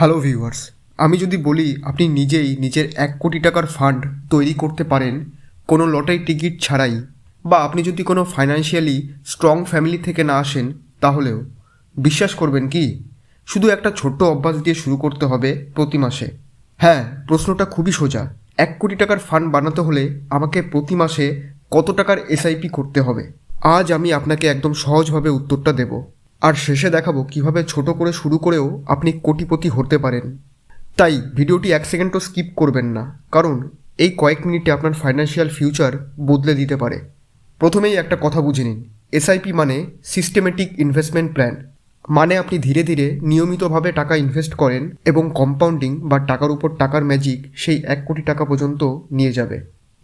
Hello viewers আমি যদি বলি, আপনি নিজেই নিজের এক কোটি টাকার ফান্ড তৈরি করতে পারেন, কোনো লটারি টিকিট ছাড়াই, বা আপনি যদি কোনো ফাইন্যান্সিয়ালি স্ট্রং ফ্যামিলি থেকে না আসেন, তাহলেও, বিশ্বাস করবেন কি? শুধু একটা ছোট্ট অভ্যাস দিয়ে শুরু করতে হবে প্রতি মাসে। হ্যাঁ প্রশ্নটা খুবই সোজা। এক কোটি টাকার ফান্ড বানাতে হলে আমাকে প্রতি মাসে কত টাকার এসআইপি করতে হবে? আজ আমি আপনাকে একদম সহজভাবে উত্তরটা দেব। আর শেষে দেখাবো কীভাবে ছোট করে শুরু করেও আপনি কোটিপতি হতে পারেন। তাই ভিডিওটি এক সেকেন্ডও স্কিপ করবেন না, কারণ এই কয়েক মিনিটে আপনার ফাইন্যান্সিয়াল ফিউচার বদলে দিতে পারে। প্রথমেই একটা কথা বুঝে নিন এসআইপি মানে সিস্টেমেটিক ইনভেস্টমেন্ট প্ল্যান মানে আপনি ধীরে ধীরে নিয়মিতভাবে টাকা ইনভেস্ট করেন এবং কম্পাউন্ডিং বা টাকার উপর টাকার ম্যাজিক সেই এক কোটি টাকা পর্যন্ত নিয়ে যাবে।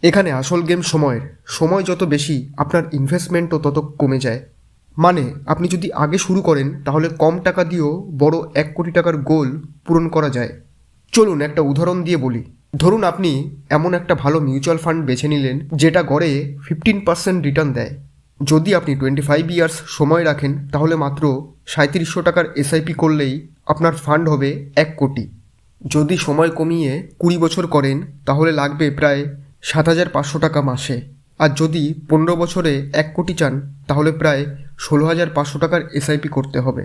এখানে আসল গেম সময়ের, সময় যত বেশি আপনার ইনভেস্টমেন্টও তত কমে যায়। মানে আপনি যদি আগে শুরু করেন, তাহলে কম টাকা দিয়েও বড় এক কোটি টাকার গোল পূরণ করা যায়। চলুন একটা উদাহরণ দিয়ে বলি। ধরুন আপনি এমন একটা ভালো মিউচুয়াল ফান্ড বেছে নিলেন, যেটা গড়ে ফিফটিন পার্সেন্ট রিটার্ন দেয়। যদি আপনি টোয়েন্টি ফাইভ ইয়ার্স সময় রাখেন, তাহলে মাত্র সাঁত্রিশশো টাকার এসআইপি করলেই আপনার ফান্ড হবে এক কোটি। যদি সময় কমিয়ে কুড়ি বছর করেন, তাহলে লাগবে প্রায় সাত হাজার পাঁচশো টাকা মাসে। আর যদি পনেরো বছরে এক কোটি চান, তাহলে প্রায় ষোলো হাজার পাঁচশো টাকার এসআইপি করতে হবে।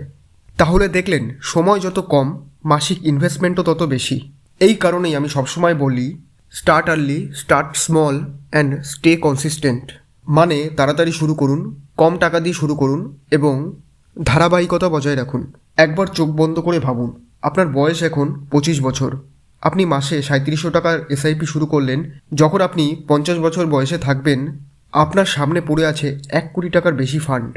তাহলে দেখলেন, সময় যত কম, মাসিক ইনভেস্টমেন্টও তত বেশি। এই কারণেই আমি সবসময় বলি start early start small and stay consistent মানে তাড়াতাড়ি শুরু করুন, কম টাকা দিয়ে শুরু করুন এবং ধারাবাহিকতা বজায় রাখুন। একবার চোখ বন্ধ করে ভাবুন, আপনার বয়স এখন পঁচিশ বছর। আপনি মাসে সাঁত্রিশশো টাকার এসআইপি শুরু করলেন, যখন আপনি পঞ্চাশ বছর বয়সে থাকবেন, আপনার সামনে পড়ে আছে এক কোটি টাকার বেশি ফান্ড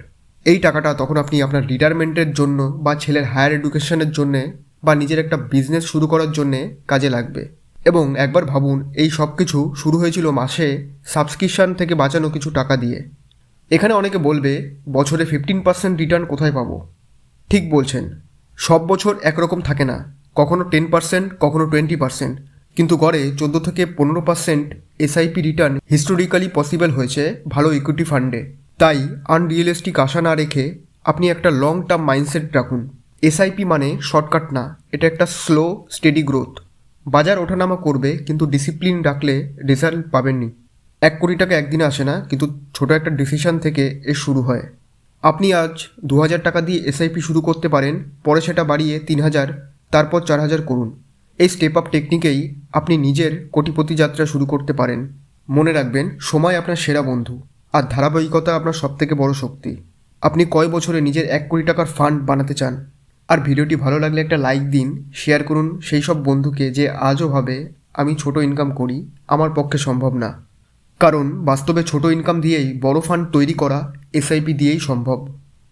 এই টাকাটা তখন আপনি আপনার রিটায়ারমেন্টের জন্য বা ছেলের হায়ার এডুকেশনের জন্যে বা নিজের একটা বিজনেস শুরু করার জন্যে কাজে লাগবে। এবং একবার ভাবুন, এই সব কিছু শুরু হয়েছিল মাসে সাবস্ক্রিপশান থেকে বাঁচানো কিছু টাকা দিয়ে। এখানে অনেকে বলবে, বছরে ফিফটিন পার্সেন্ট রিটার্ন কোথায় পাবো? ঠিক বলছেন, সব বছর একরকম থাকে না, কখনো টেন পার্সেন্ট কখনো টোয়েন্টি পার্সেন্ট কিন্তু গড়ে চোদ্দ থেকে পনেরো percent SIP return historically possible হয়েছে ভালো ইকুইটি ফান্ডে তাই আনরিয়েলিস্টিক আশা না রেখে আপনি একটা লং টার্ম মাইন্ডসেট রাখুন এসআইপি মানে শর্টকাট না, এটা একটা স্লো স্টেডি গ্রোথ বাজার ওঠানামা করবে, কিন্তু ডিসিপ্লিন রাখলে রেজাল্ট পাবেননি। এক কোটি টাকা একদিনে আসে না, কিন্তু ছোট একটা ডিসিশন থেকে এ শুরু হয়। আপনি আজ দু হাজার টাকা দিয়ে এসআইপি শুরু করতে পারেন, পরে সেটা বাড়িয়ে তিন হাজার তারপর চার হাজার করুন। এই স্টেপ আপ টেকনিকেই আপনি নিজের কোটিপতি যাত্রা শুরু করতে পারেন। মনে রাখবেন, সময় আপনার সেরা বন্ধু। আর ধারাবাহিকতা আপনার সবথেকে বড় শক্তি। আপনি কয় বছরে নিজের এক কোটি টাকার ফান্ড বানাতে চান? আর ভিডিওটি ভালো লাগলে একটা লাইক দিন শেয়ার করুন সেই সব বন্ধুকে যে আজও ভাবে, আমি ছোট ইনকাম করি, আমার পক্ষে সম্ভব না। কারণ বাস্তবে ছোট ইনকাম দিয়েই বড় ফান্ড তৈরি করা এসআইপি দিয়েই সম্ভব।